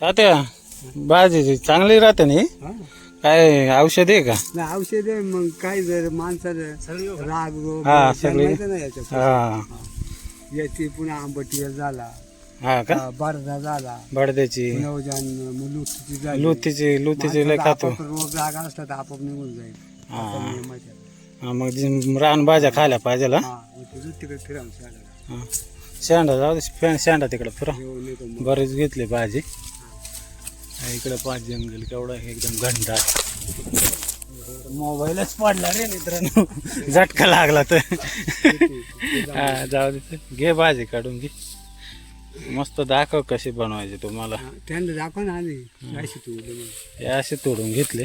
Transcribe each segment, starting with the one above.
तात्या भाजी चांगली राहते ना ही? हा? काय औषध आहे का नाही औषध आहे मग काय जर माणसाचं राग रोग हा, विचार सगळे. माहिती नाही याच्यात हा याची पुन्हा आंबटी झाला हा का बारदा झाला बडद्याची नवजान झाली लुतीची लुतीची लय माणसाचा खातो आपोआप रोग राग असला तर आपोआप निघून जाईल हा. असं नियम आहे त्याचा. हा, मग जी रान भाज्या खायला पाहिजे हा? हा मग ते तिकडे फिरावं चालेल हा. शेंडा जाऊ दे फॅन शेंडा तिकडे फिरा जेवण येतो मग. बरेच घेतली भाजी हा, इकडे पाच जंगल केवढं एकदम घंटा मोबाईलच पडला रे मित्रांनो. झटका लागला तर. हा जाऊ दे घे भाजी काढून घे. मस्त दाखव कशी बनवायची तुम्हाला. त्यांना दाखव ना आधी. अशी हे असे तोडून घेतले.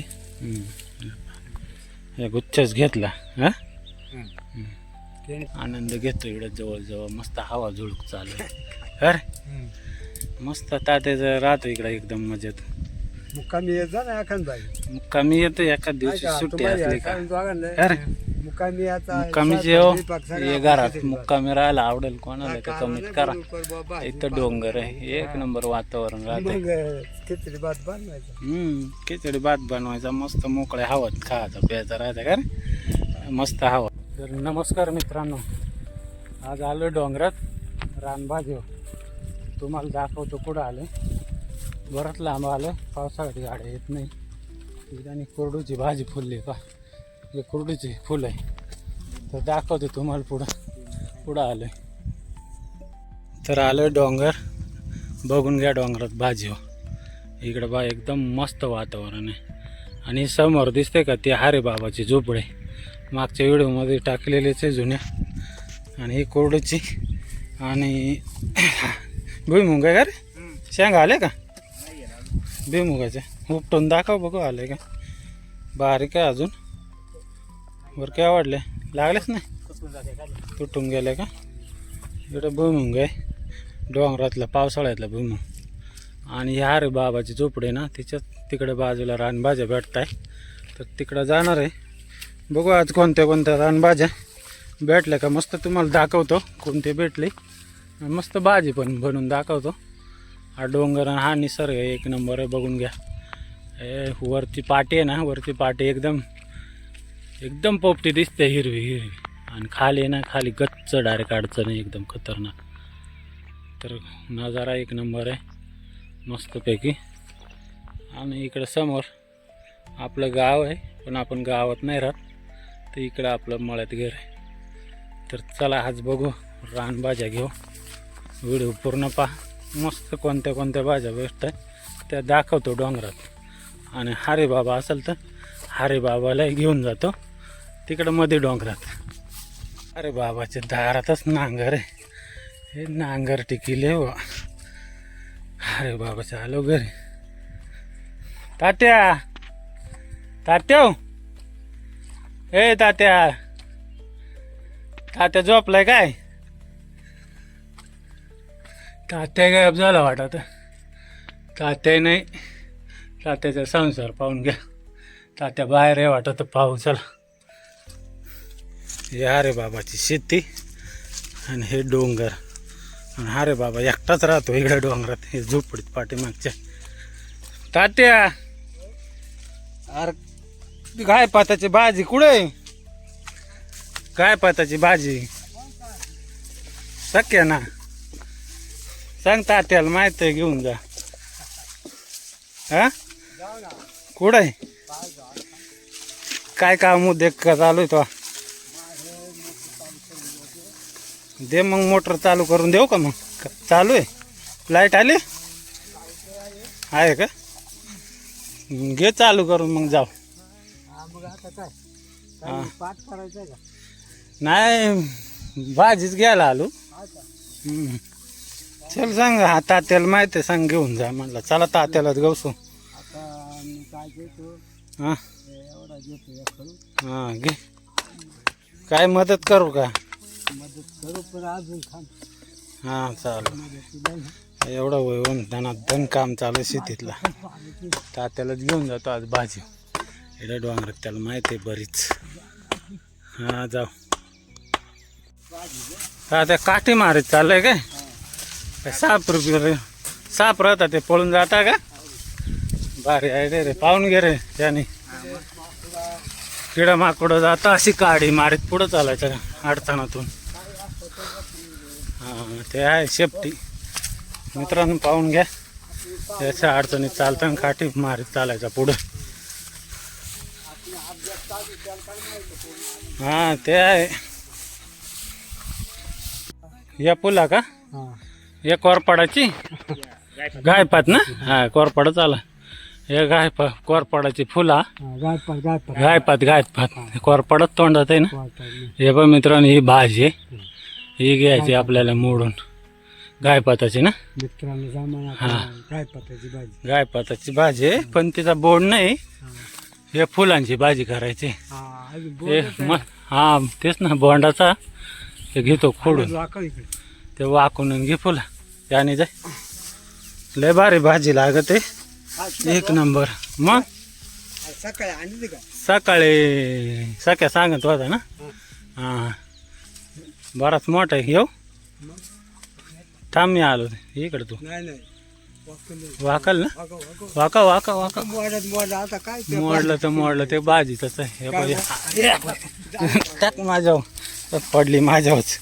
हे गुच्छच घेतला हा? आनंद घेतो इकडे जवळ जवळ मस्त हवा झुळूक चालू अरे. मस्त तात्याचं राहतो इकडे एकदम मजेत. मुक्कामी येत जा ना एखाद मुक्कामी येतो एका दिवशी सुट्टी असली का? अरे मुक्कामी जेव. ये घरात मुक्कामी राहायला आवडेल कोणाला का कमीत करा. इथं डोंगर आहे एक नंबर वातावरण राहते खिचडी भात बनवायचा. हम्म खिचडी भात बनवायचा मस्त मोकळ्या हवात खायचा प्यायचा राहायचा का रे? मस्त हवा. तर नमस्कार मित्रांनो. आज आलो डोंगरात रानबाजी तुम्हाला दाखवतो कुठं आले. बरंच लांब आलं. पावसाळ्यात गाड्या येत नाही. आणि कोरडूची भाजी फुलली पा हे कोरडूची फुलं आहे. तर दाखवतो तुम्हाला पुढं. पुढं आलं. तर आलं डोंगर. बघून घ्या डोंगरात भाजी हो. इकडं बा एकदम मस्त वातावरण आहे. आणि समोर दिसते का ते हारे बाबाची झोपडे मागच्या व्हिडिओमध्ये टाकलेलेच आहे जुन्या. आणि ही कोरडूची आणि भुईमुग आहे का रे? शेंगा आले का? भुईमुगाचे उपटून दाखव बघू आले का? बारीक आहे अजून. बरं काय आवडले लागलेच नाही? तुटून गेले का? इकडं भुईमुग आहे. डोंगरातला पावसाळ्यातला भुईमुग. आणि ह्या रे बाबाची झोपडी ना तिच्यात तिकडे बाजूला रानभाज्या भेटत आहे तर तिकडं जाणार आहे. बघू आज कोणत्या कोणत्या रानभाज्या भेटल्या का? मस्त तुम्हाला दाखवतो कोणते भेटले. मस्त भाजी पण बनवून दाखवतो. हा डोंगर आणि हा निसर्ग आहे, एक नंबर आहे बघून घ्या. हे वरती पाटी आहे ना वरती पाटी एकदम एकदम पोपटी दिसते हिरवी हिरवी. आणि खाली आहे ना खाली गच्च डायरेक्ट अडचण आहे एकदम खतरनाक. तर नजारा एक नंबर आहे मस्तपैकी. आणि इकडं समोर आपलं गाव आहे पण आपण गावात नाही राहत. तर इकडं आपलं मळ्यात घर आहे. तर चला आज बघू रानभाज्या घेऊ. व्हिडिओ पूर्ण पहा. मस्त कोणत्या कोणत्या भाज्या बेस्ट आहे त्या दाखवतो डोंगरात. आणि हरे बाबा असेल तर हरे बाबाला घेऊन जातो. तिकडं मध्ये डोंगरात. अरे बाबाच्या दारातच नांगर आहे. हे नांगर टिकिले व. अरे बाबा आलो घरी. तात्या! तात्या हो. ए तात्या! तात्या झोपलाय काय? तात्या गायब झाला वाटत. तात्या नाही. तात्याचा संसार पाहून घ्या. तात्या बाहेर आहे वाटत पाहू चला हे अरे बाबाची शेती आणि हे डोंगर. आणि हा रे बाबा एकटाच राहतो इकडे डोंगरात. हे झोपडीत पाठीमागच्या. तात्या! अरे काय पाताची भाजी कुठे काय पाताची भाजी. शक्य ना. सांग तात्याला माहीत आहे घेऊन जा. हा? कुठं आहे? काय काम उद्योग का चालू आहे तो? दे मग मोटर चालू करून देऊ का मग? चालू आहे? लाइट आली? आहे का? घे चालू करून मग जाऊ. नाही भाजीच घ्यायला आलो. चल सांग हा तात्याला माहिती आहे सांग घेऊन जा म्हणलं. चला तात्यालाच गवसू. आता मी काय घेतो? हां? हे एवढा घेतो हां घे. काय मदत करू का? मदत करू पण अजून हां नाही. एवढं वयवून धनात धन काम चालू आहे शेतीतला. तात्यालाच घेऊन जातो आज भाजी. एवढ्या डोंगरात त्याला माहिती आहे बरीच. हां जाऊ. तात्या काठी मारत चाललंय काय? साप रुपये साप राहतात ते पळून जाता का? भारी आहे रे रे. पाहून घे रे त्याने. किडा माकडं जाता अशी काडी मारीत पुढं चालायचं अडचणातून हा ते आहे शेपटी मित्रांनो पाहून घ्या. त्याच्या अडचणीत चालताना काठी मारीत चालायचा पुढं. हा ते आहे. या पुला का? हा. या कोरपाडाची? गायपात ना? हा कोरपाडच आला हे गायपा कोरपाडाची फुला. गायपात गायपात. गायपात गायपात. कोरपाडच तोंडात आहे ना. हे पण मित्रांनो ही भाजी आहे. ही घ्यायची आपल्याला मोडून. गायपाताची ना? मित्रांनो हा. गायपाताची भाजी. गायपाताची भाजी आहे पण तिचा बोर्ड नाही. हे. फुलांची भाजी करायची. हा हे हा तेच ना बोंडाचा. हे घेतो खोडून. ते वाकून घे फुला. त्याने जाय लय भारी भाजी लागत. आहे एक नंबर. मग? सकाळी आणली का? सकाळी सकाळ सांगत होता ना? हां. बराच मोठा आहे. येऊ. थांब मी आलो. इकडे तू. वाकल ना. Waka waka waka. मोडलं तर मोडलं. ते भाजीच आहे. हे टाक माझ्यावर. पडली माझ्यावरच.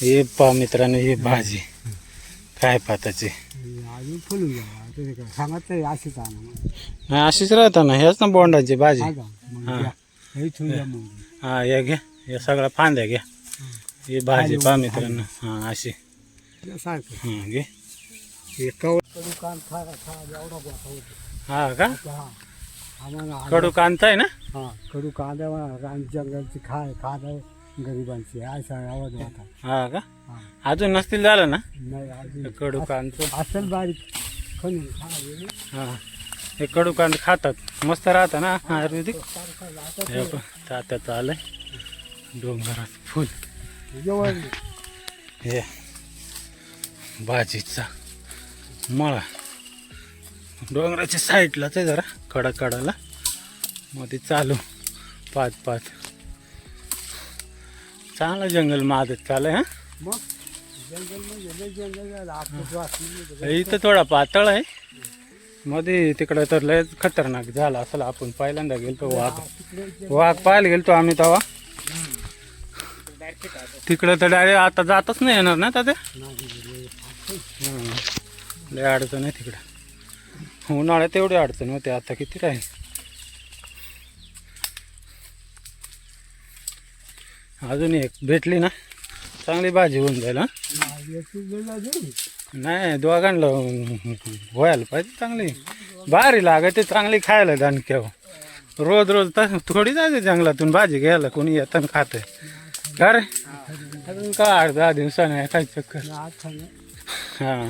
हे पा मित्रांनो ही भाजी. काय पाताची? अजून ते काय सांगत नाही अशीच. नाही अशीच राहतं ना हेच ना बोंडाची भाजी. हा हा. घ्या. हे घ्या हे सगळ्या फांद्या घ्या. ही भाजी पा मित्रांनो. हा अशी. हे हा घे. हे खा खा होतो. हा का? हा. कडू कांता आहे ना? हा कडू कांदा जंगलची खाय खात आहे गरिबांची. असा आवाज होता. हा का? हा. अजून नसतील झालं ना? नाही अजून कडू कांत असेल बारीक. खणून खा हे हा. हे कडू कांद खातात. मस्त राहतं ना आयुर्वेदिक? सारखं आता हे पण तात्याचं आलंय. डोंगरात फुल. जेवण. हे. भाजीचा मळा. डोंगराच्या साईडलाच आहे जरा कडा कडाला मध्ये चालू. पाच पाच चांगलं जंगल माझत चालू आहे मग? जंगल म्हणजे लय जंगल झालं आपलं वाचलं हा इथं थोडा पातळ आहे. मध्ये तिकडं तर लय खतरनाक झाला असं आपण पहिल्यांदा गेलतो वाघ. वाघ पाहायला गेलतो आम्ही तेव्हा. तिकडं तर डायरेक्ट आता जातच नाही येणार ना तात्या? हं. लय अडचण आहे तिकडं. उन्हाळ्यात एवढी अडचण होते. आता किती राहील? अजून एक. भेटली ना? चांगली भाजी होऊन जाईल हा? नाही दोघांना व्हायला पाहिजे चांगली. भारी लागते चांगली खायला दानक्यावर हो. रोज रोज तर थोडी जाते जंगलातून भाजी घ्यायला कोणी येतं खाते. का रे? अजून का आठ दहा दिवसाने एखादी चक्कर? हां.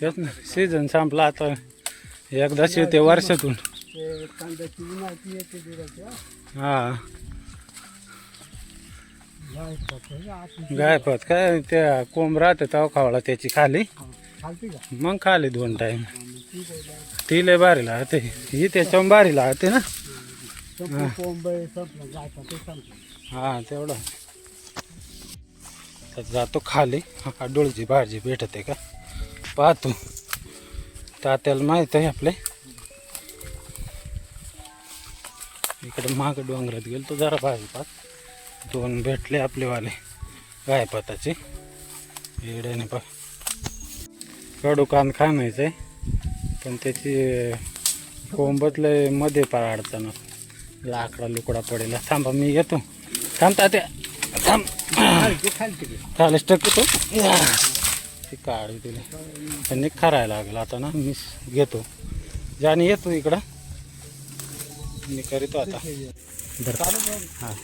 तेच ना सीझन संपला आता. एकदाच येते वर्षातून. हां. गायपात काय? त्या कोंब राहते तेव्हा खावला त्याची खाली. मग खाली दोन टाईम ती लय भारी लागते. ही त्याच्यावर भारी लागते ना. हा. तेवढं. तर जातो खाली. हा डोळची भाजी भेटते का? पाहतो. तात्याला माहीत आहे आपले. इकडे माग डोंगरात गेलो तो जरा भाजी पाहतो. दोन भेटले आपलेवाले. गायपाताचे येड्याने पा कडू कान खाणायचं आहे पण त्याची कोंबतले मध्ये पार अडचण. लाकडा लुकडा पडेल. थांबा मी येतो. थांबता ते थांब. चालेल टक्के तो ती काढू दिली. त्यांनी खरायला लागेल आता ना मी घेतो. ज्याने येतो इकडं. मी करीतो आता. हां नाही करून टाकू पण हं?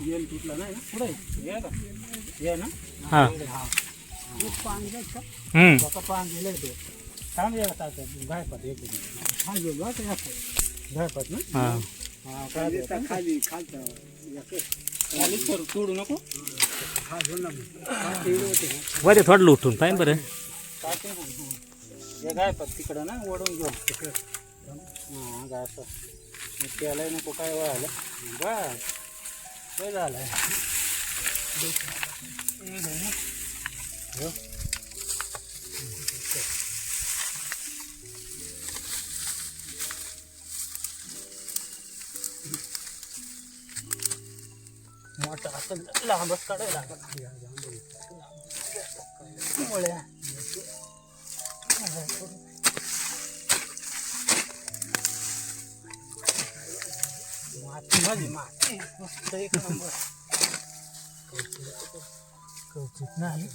येल तुटला नाही ना पुढे ये का ये ना हां. हं. पान गेले ते थांब ये गायपात एक हा आता याचं. गायपात ना हां हां काय खाली तोडू नको हा बोल ना थोडं उठून पाहिजे बरं. हे काय पण तिकडं ना ओढून घेऊ तिकडं हां अगं असं. त्याला नको काय वळालं बस. काय झालं. मोठा असं लांबच काढायला लागला मुळ्या माती माझी माती मस्त एक नंबर कौचित नाही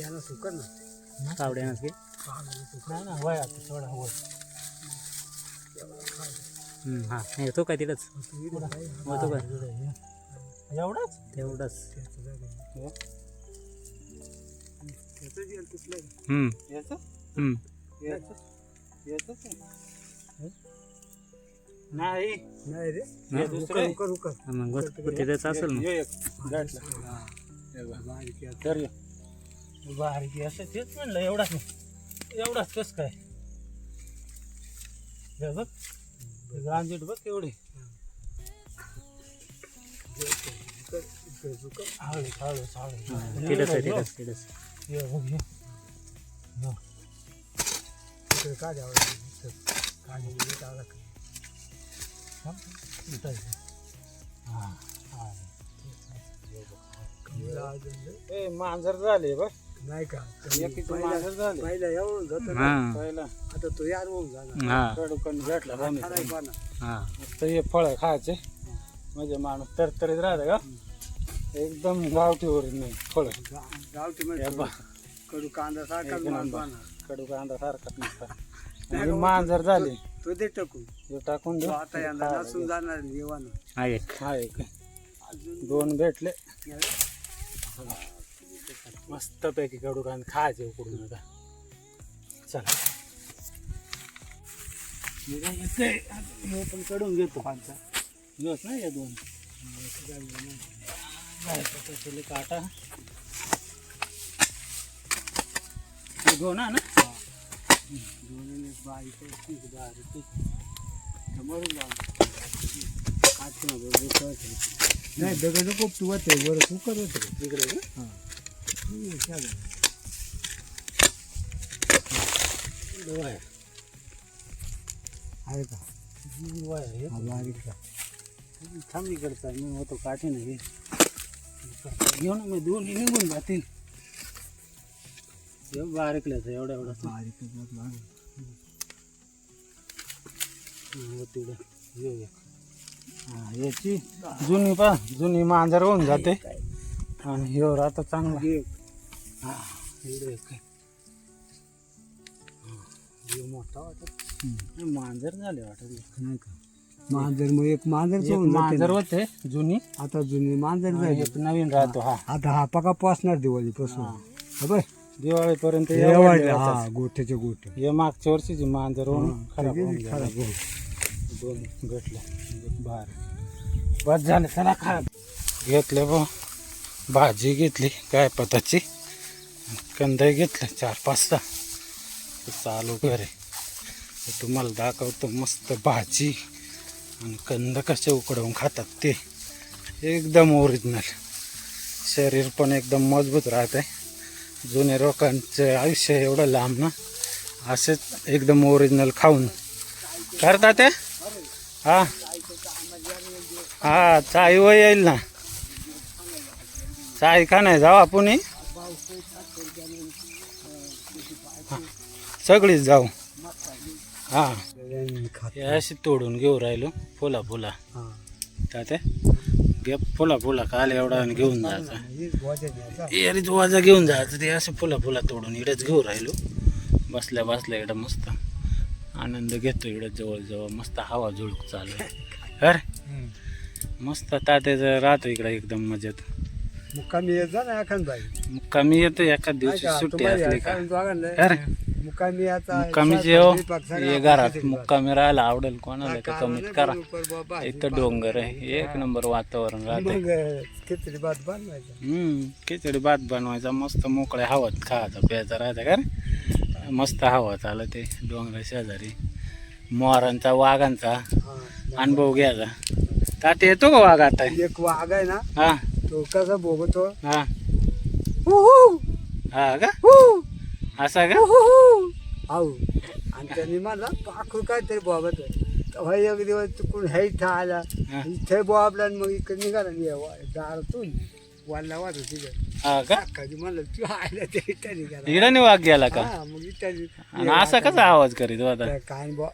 याला सुकर ना कावड्यानंच घे नाही ना वय आता थोडा वर हा. येतो काय तिथंच? होतो का एवढाच? तेवढंच. हो. नाही. नाही रे. दुसरं आहे. उकर उकर हा, मग तिथंच असेल. बारीक आहे. असं तेच म्हणलं एवढाच नाही. एवढाच कस काय? बघ. गांजीट बघ केवढे हळू हळू आहे हे बघ हे. हो. इकडे का द्यावं. हा, हा. ए मांजर झाले बघ नाही का? झाले. पहिला येऊन जातो ना. हा. पहिला. आता तो यार होऊन जाणार. हा. कडूकन भेटला पाना. हा. हे फळ खायचे. म्हणजे माणूस तरतरीत राहते का? एकदम गावठीवर नाही फळ. गावठी हे बा कडू कांदा सारखा एक माल नंबर. पाना. कडू कांदा सारखाच नसता आणि मांजर झाली. तो दे टाकून. हे टाकून तो देऊ आता यंदा नसून जाणार येवाना. आहे हा एक. दोन भेटले. मस्त पैकी कडू कांदा खायचे उकडून आता. चला. हे? हे पण कडून घेतो पांचा घेत ना हे दोन. काटा. हे दोन ना? दोन बारीक बारीक मरून जाऊ. नाही दगड कोपटू होते वर सुकर होते इकडे का? आहे का मी होतो काठी नाही घेऊ मी दोन्ही निघून जातील बारीकल्याचं एवढा एवढा बारीक याची जुनी पा जुनी मांजर होऊन जाते आणि ह्यो आता चांगला हा एक मोठा वाटत. मांजर झाले वाटत. नाही का? मांजर मग एक मांजर सोडून जाते मांजर ना. होते जुनी. आता जुनी मांजर आणि एक नवीन राहतो हा. आता हा पका पोचणार दिवाळी पासून हा. बाय दिवाळीपर्यंत राहतात. हा गोठ्याचे गोठ. हे मागच्या वर्षीची मांजर होऊन खराब होऊन गेली. खराब हो दोन बार. बस झाले चला खा. घेतले बा भाजी घेतली काय पताची. कंदे घेतले चार पाचता चालू घरे तुम्हाला दाखवतो मस्त भाजी आणि कंद कसे उकडवून खातात ते. एकदम ओरिजिनल शरीर पण एकदम मजबूत राहतं आहे जुन्या लोकांचं आयुष्य एवढं लांब ना असेच एकदम ओरिजिनल खाऊन. करता ते? हा. हा चाय व येईल ना. चाय का नाही जाऊ आपण ही? हा, सगळीच जाऊ. हा. हे अशी तोडून घेऊ राहिलो. फुला फुला. तात्या घे फुला फुला काल एवढा आणि घेऊन जायचा. यारीच वाजा घेऊन जायचं. ते असं फुला फुला तोडून इकडेच घेऊ राहिलो. बसल्या बसल्या इकडं मस्त आनंद घेतो इकडं जवळ जवळ मस्त हवा झुळूक चालू आहे. अरे मस्त तात्याचं राहतो इकडं एकदम मजेत. मुक्कामी येत जा ना एखाद मुक्कामी येतो एका दिवशी. सुट्टी असली का? अरे मुक्कामी याचा मुक्कामीचे हो हे घरात मुक्कामी राहायला आवडेल कोणाला का कमीत करा. इथं डोंगर आहे. एक नंबर वातावरण राहते. खिचडी भात बनवायचा. हम्म खिचडी भात बनवायचा. मस्त मोकळ्या हवात खायचा प्यायचा राहायचा का? मस्त हवा चालत ते डोंगरा शेजारी. मोरांचा वाघांचा अनुभव घ्यायचा. ताट येतो का वाघ आता? एक वाघ आहे ना हा. तो कसा बोगतो हा. हा का? असा का? हुहू. आऊ. आणि त्यांनी मला पाखरू काहीतरी बोबत तेव्हा एक दिवस तिकडून हे इथं आला. इथे बोबला आणि मग इकडे निघाला. आणि वा- दारातून वाढला वाढ तिथे हा का? कधी म्हणलं तू आला ते इथं निघाला. इडाने वाघ गेला का? हा मग इथं आणि असा कसा आवाज करीत होता? त्या काय बो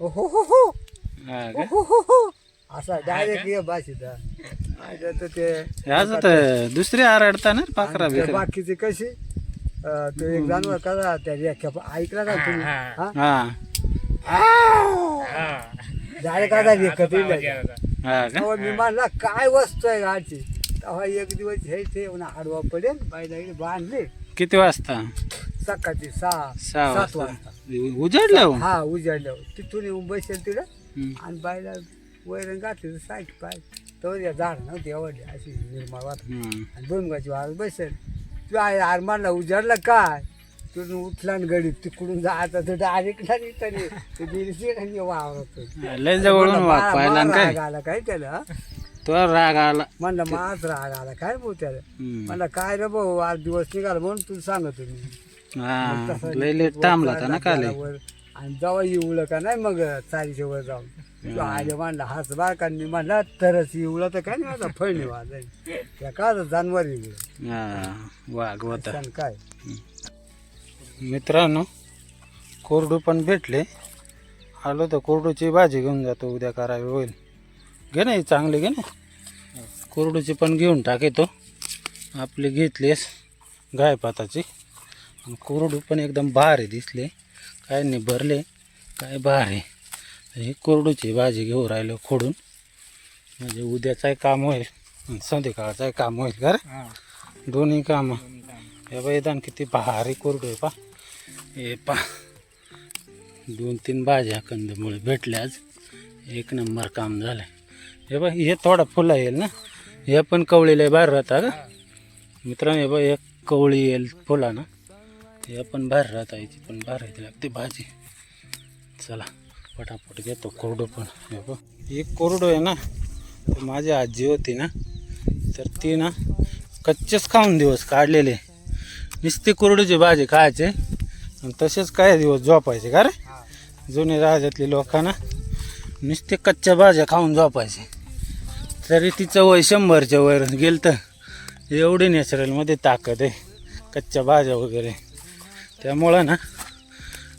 हो हो हो हा का हो हो हो असा डायरेक्ट ये भाषेचा तर ते असं तर दुसरे आरडता ना पाखरा बिखरा बाकीचे कसे? तो एक जनावर कसा त्या ऐकला का तुम्ही? हा? हा. हा? का? तेव्हा मी म्हणला काय वस्तू आहे गाडची? तेव्हा एक दिवस हे ते आडवा पडेल बाईला इकडे बांधले. किती वाजता? सकाळची सहा सहा सात वाजता. वाजता. उजाडलं हो? हा उजाडल्यावर तिथून येऊन बसेल तिकडं हम्म. आणि बाईला वैरण घातली तर साईड पाय. तर या झाड नव्हती आवडली अशी निर्मळ वाट हम्म. आणि भुईमुगाची वाळ बसेल. तू आहे आरमानला उजाडलं काय? तिथून उठला आणि गडी तिकडून जायचं तर डायरेक्ट नाही तरी. ते आणि वावरत लय जवळून वाघ पाहिला ना काय? राग आला काय त्याला? तो राग आला. म्हणलं माझ राग आला काय भाऊ त्याला? हम्म. म्हणलं काय रे भाऊ आज दिवस निघाला म्हणून तुला सांगत मी. हा लय लेट थांबला होता ना काल वर आणि जेव्हा येऊलं का नाही मग चारीच्या वर जाऊन तो आले म्हणला हाच बार का? मी म्हणला तरच येऊलं तर काय नाही माझा फळणी वाजाय त्या का जानवर हा सांग काय? मित्रांनो कोरडू पण भेटले. आलो तर कोरडूची भाजी घेऊन जातो उद्या करावी होईल. घे ना ही चांगली घे ना. कोरडूची पण घेऊन टाकेतो आपली घेतलीस गायपाताची आणि कोरडू पण एकदम भारी दिसले. काय नाही भरले. काय भारी ही कोरडूची भाजी घेऊ राहिलो खोडून. म्हणजे उद्याचाही काम होईल आणि संध्याकाळचाही काम होईल का रे? दोन्ही कामं. हे बाई दान किती भारी कोरडू आहे पा हे पा दोन तीन भाज्या कंदमुळे भेटल्या आज. एक नंबर काम झालं हे बघ हे थोडा फुला येईल ना? हे पण कवळीला बाहेर राहता का? मित्रांनो हे बघ एक कवळी येईल फुला ना हे पण बाहेर राहता याची पण बाहेर येते लागते भाजी. चला पटापट घेतो कोरडो पण. हे बघ एक कोरडो आहे ना तर माझी आजी होती ना तर ती ना कच्चेच खाऊन दिवस काढलेले. नुसते कोरडूची भाजी खायचे आणि तसेच काय दिवस झोपायचे का रे? जुने राजातले लोकांना नुसते कच्च्या भाज्या खाऊन झोपायचे. तरी तिचं वय शंभरच्या वर गेलं तर एवढी नॅचरलमध्ये ताकद आहे कच्च्या भाज्या वगैरे. त्यामुळं ना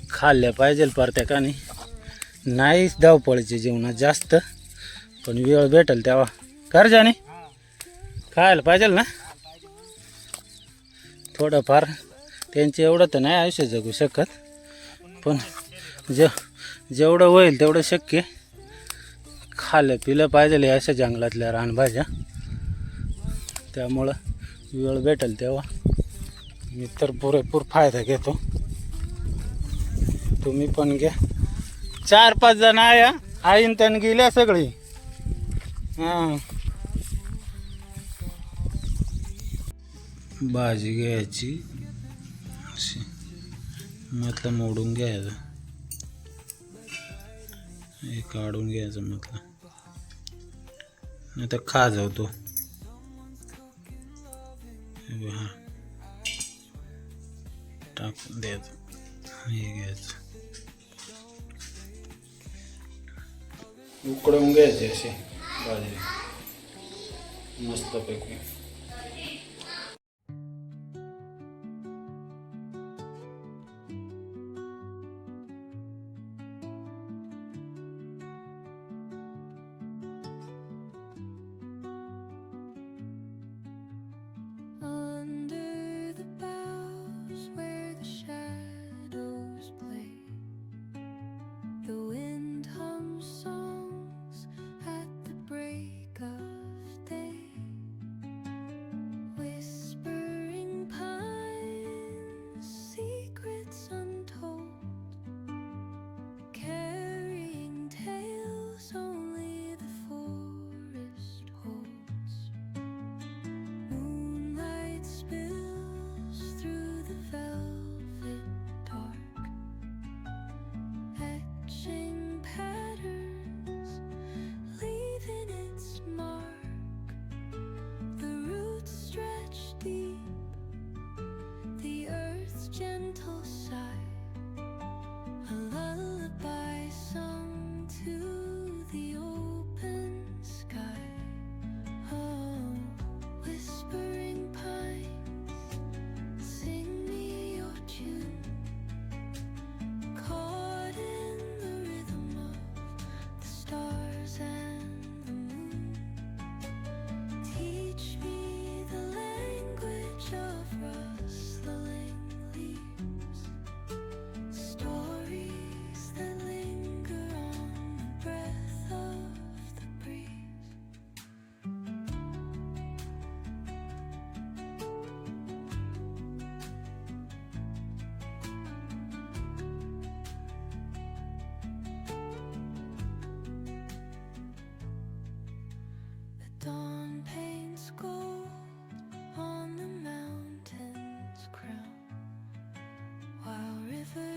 खाल्ल्या पाहिजे प्रत्येकाने. नाहीच धावपळीचे जीवनात जास्त पण वेळ भेटेल तेव्हा. कर जाणे खायला पाहिजे ना. थोडंफार त्यांचे एवढं तर नाही आयुष्य जगू शकत पण जे जेवढं होईल तेवढं शक्य. खाल्लं पिलं पाहिजे अशा जंगलातल्या रानभाज्या. त्यामुळं वेळ भेटेल तेव्हा. मी तर पुरेपूर फायदा घेतो. तुम्ही पण घ्या. चार पाच जण आहे आईन त्यान गेल्या सगळी. हां. भाजी घ्यायची. अशी. म्हटलं मोडून घ्यायचं. हे काढून घ्यायचं म्हटलं नाही तर खा जाऊ तो हे बघ, हा टाकून द्यायचं हे घ्यायचं उकडवून घ्यायचे असे भाजी मस्तपैकी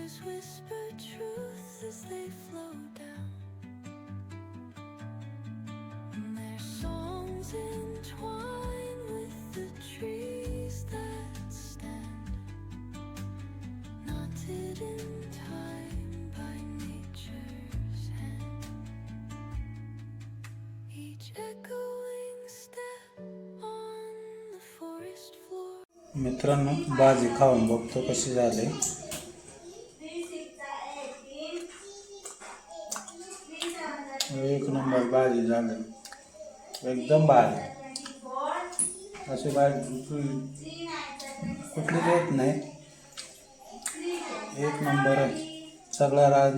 whisper truths as they flow down. And their songs entwine with the trees that stand, knotted in time by nature's hand. Each echoing step on the forest floor. मित्रांनो भाजी खाऊन बघतो कशी झाली झालं. एकदम बाहेर अशी बाहेर कुठली येत नाही. एक नंबर सगळा राज